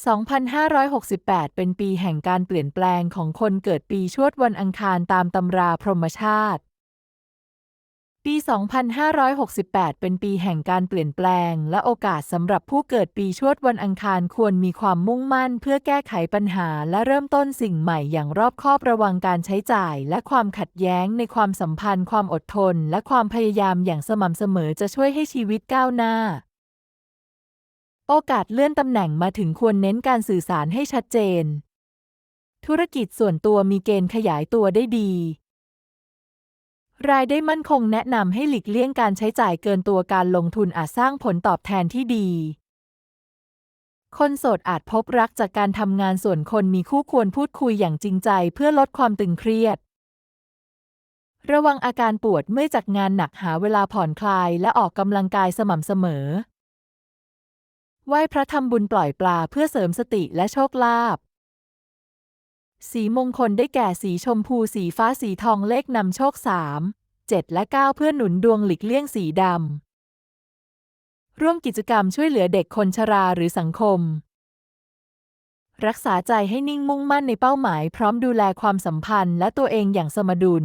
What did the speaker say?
2568 เป็นปีแห่งการเปลี่ยนแปลงของคนเกิดปีชวดวันอังคารตามตำราพรหมชาติ ปี 2568 เป็นปีแห่งการเปลี่ยนแปลง และโอกาสสำหรับผู้เกิดปีชวดวันอังคารควรมีความมุ่งมั่น เพื่อแก้ไขปัญหาและเริ่มต้นสิ่งใหม่อย่างรอบคอบระวังการใช้จ่าย และความขัดแย้งในความสัมพันธ์ ความอดทน และความพยายามอย่างสม่ำเสมอจะช่วยให้ชีวิตก้าวหน้า โอกาสเลื่อนตำแหน่งมาถึงควรเน้นการสื่อสารให้ชัดเจน ธุรกิจส่วนตัวมีเกณฑ์ขยายตัวได้ดี รายได้มั่นคงแนะนำให้หลีกเลี่ยงการใช้จ่ายเกินตัวการลงทุนอาจสร้างผลตอบแทนที่ดี คนโสดอาจพบรักจากการทำงานส่วนคนมีคู่ควรพูดคุยอย่างจริงใจเพื่อลดความตึงเครียดระวังอาการปวดเมื่อจากงานหนักหาเวลาผ่อนคลายและออกกำลังกายสม่ำเสมอ ไหว้พระทำบุญปล่อยปลาเพื่อเสริมสติและโชคลาภ สีมงคลได้แก่สีชมพูสีฟ้าสีทองเลขนำโชค 3 7 และ 9 เพื่อหนุนดวงหลีกเลี่ยงสีดำ ร่วมกิจกรรมช่วยเหลือเด็กคนชราหรือสังคม รักษาใจให้นิ่งมุ่งมั่นในเป้าหมายพร้อมดูแลความสัมพันธ์และตัวเองอย่างสมดุล